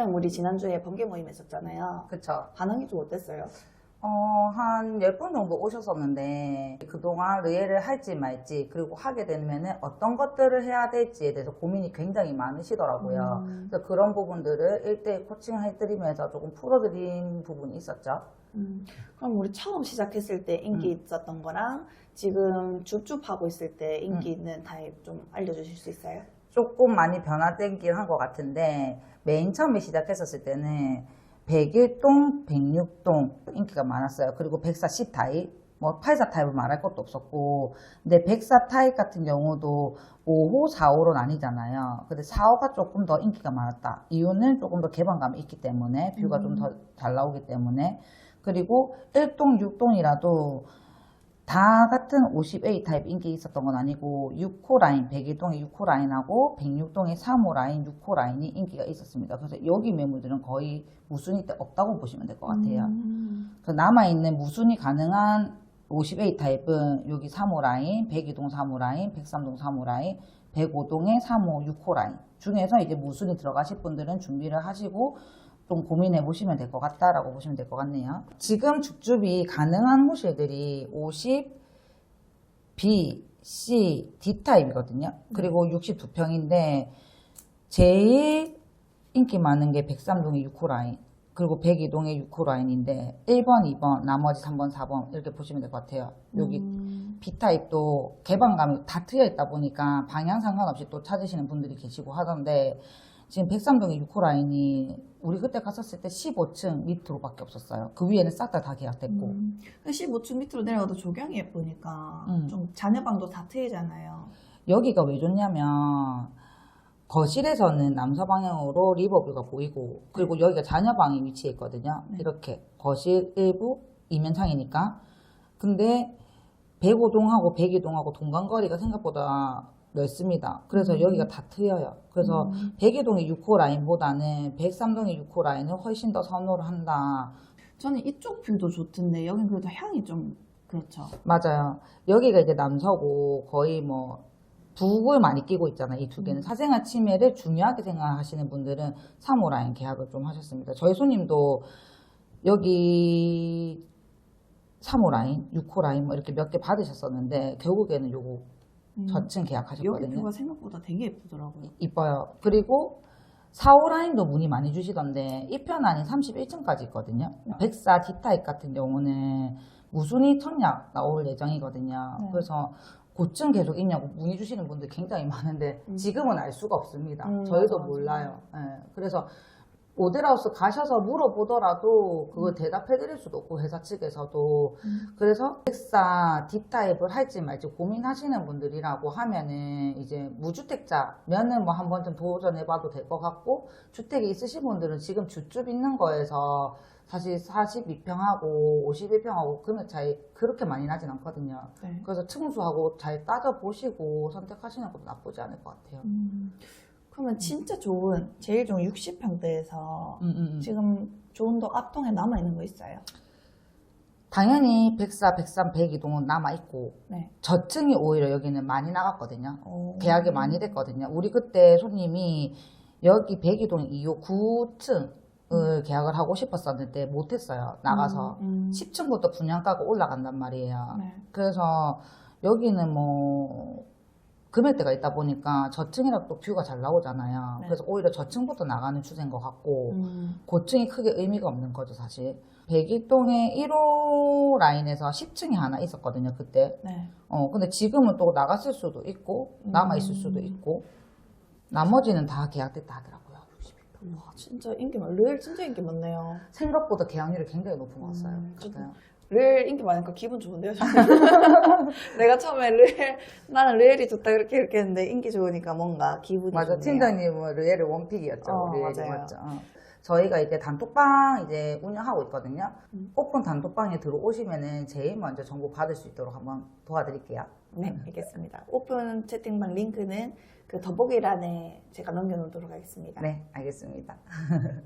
소장님 우리 지난주에 번개 모임 했었잖아요. 그쵸. 반응이 좀 어땠어요? 어, 한 10분 정도 오셨었는데, 그동안 르에를 할지 말지, 그리고 하게 되면은 어떤 것들을 해야 될지에 대해서 고민이 굉장히 많으시더라고요. 음. 그래서 그런 부분들을 1대1 코칭 해드리면서 조금 풀어드린 부분이 있었죠. 음, 그럼 우리 처음 시작했을 때 인기 음. 있었던 거랑 지금 줍줍 하고 있을 때 인기 있는 타입 좀 알려주실 수 있어요? 조금 많이 변화되긴 한 것 같은데, 맨 처음에 시작했었을 때는 101동, 106동 인기가 많았어요. 그리고 140 타입, 뭐 84 타입을 말할 것도 없었고, 근데 104 타입 같은 경우도 5호, 4호로 나뉘잖아요. 근데 4호가 조금 더 인기가 많았다. 이유는 조금 더 개방감이 있기 때문에, 뷰가 좀더 잘 나오기 때문에. 그리고 1동, 6동이라도 다 같은 50A 타입 인기 있었던 건 아니고 6호 라인, 101동의 6호 라인하고 106동의 3호 라인, 6호 라인이 인기가 있었습니다. 그래서 여기 매물들은 거의 무순위 때 없다고 보시면 될 것 같아요. 음. 남아있는 무순위 가능한 50A 타입은 여기 3호 라인, 102동 3호 라인, 103동 3호 라인, 105동의 3호, 6호 라인 중에서 이제 무순위 들어가실 분들은 준비를 하시고 좀 고민해 보시면 될 것 같다라고 보시면 될 것 같네요. 지금 죽줍이 가능한 호실들이 50, B, C, D 타입이거든요. 그리고 62평인데 제일 인기 많은 게 103동의 6호 라인 그리고 102동의 6호 라인인데 1번, 2번, 나머지 3번, 4번 이렇게 보시면 될 것 같아요. 여기 음. B타입도 개방감이 다 트여 있다 보니까 방향 상관없이 또 찾으시는 분들이 계시고 하던데 지금 103동의 6호 라인이 우리 그때 갔었을 때 15층 밑으로밖에 없었어요. 그 위에는 싹 다 다 계약됐고. 음. 15층 밑으로 내려가도 조경이 예쁘니까 음. 좀 자녀방도 다 트이잖아요. 여기가 왜 좋냐면 거실에서는 남서 방향으로 리버뷰가 보이고 그리고 여기가 자녀 방이 위치해 있거든요. 네. 이렇게 거실 일부 이면 창이니까. 근데 105동하고 102동하고 동간 거리가 생각보다 넓습니다. 그래서 음. 여기가 다 트여요. 그래서 음. 102동의 6호 라인보다는 103동의 6호 라인을 훨씬 더 선호를 한다. 저는 이쪽 뷰도 좋던데 여긴 그래도 향이 좀 그렇죠. 맞아요. 여기가 이제 남서고 거의 뭐 북을 많이 끼고 있잖아요. 이 두 개는 음. 사생활 침해를 중요하게 생각하시는 분들은 3호 라인 계약을 좀 하셨습니다. 저희 손님도 여기 3호 라인, 6호 라인 뭐 이렇게 몇 개 받으셨었는데 결국에는 요거 음. 저층 여기 계약하셨거든요. 뷰가 생각보다 되게 예쁘더라고요. 이뻐요. 그리고 4호 라인도 문의 많이 주시던데 이편 안이 31층까지 있거든요. 104 D타입 같은 경우는 무순위 청약 나올 예정이거든요. 네. 그래서 고층 계속 있냐고 문의 주시는 분들 굉장히 많은데 음. 지금은 알 수가 없습니다. 음, 저희도 맞아, 맞아. 몰라요. 예, 그래서 모델하우스 가셔서 물어보더라도 그걸 대답해 드릴 수도 없고 회사 측에서도 음. 그래서 104 D타입을 할지 말지 고민하시는 분들이라고 하면은 이제 무주택자면은 뭐 한 번쯤 도전해봐도 될 것 같고 주택이 있으신 분들은 지금 주쭉 있는 거에서 사실 42평하고 51평하고 금액 차이 그렇게 많이 나진 않거든요. 네. 그래서 층수하고 잘 따져보시고 선택하시는 것도 나쁘지 않을 것 같아요. 음. 그러면 진짜 좋은 제일 좋은 60평대에서 음, 음, 음. 지금 좋은도 앞동에 남아 있는 거 있어요? 당연히 104, 103, 102동은 남아있고 네. 저층이 오히려 여기는 많이 나갔거든요. 오. 계약이 많이 됐거든요. 우리 그때 손님이 여기 102동 2호 9층을 계약을 하고 싶었었는데 못했어요. 나가서. 음, 음. 10층부터 분양가가 올라간단 말이에요. 네. 그래서 여기는 뭐 금액대가 있다 보니까 저층이라 또 뷰가 잘 나오잖아요. 네. 그래서 오히려 저층부터 나가는 추세인 것 같고 음. 고층이 크게 의미가 없는 거죠, 사실. 101동의 1호 라인에서 10층이 하나 있었거든요, 그때. 네. 어, 근데 지금은 또 나갔을 수도 있고, 남아 있을 수도 음. 있고, 나머지는 다 계약됐다 하더라고요. 62평. 와 진짜 인기 많. 르엘 진짜 인기 많네요. 생각보다 계약률이 굉장히 높은 것 같아요. 음, 그때요. 르엘 인기 많으니까 기분 좋은데요. 내가 처음에 르엘 나는 르엘이 좋다 그렇게 이렇게 했는데 인기 좋으니까 뭔가 기분이 맞아, 좋네요. 팀장님은 르엘의 원픽이었죠. 어, 맞아요. 맞죠. 어. 저희가 이제 단톡방 이제 운영하고 있거든요. 음. 오픈 단톡방에 들어오시면은 제일 먼저 정보 받을 수 있도록 한번 도와드릴게요. 네, 알겠습니다. 오픈 채팅방 링크는 그 더보기란에 제가 남겨놓도록 하겠습니다. 네, 알겠습니다.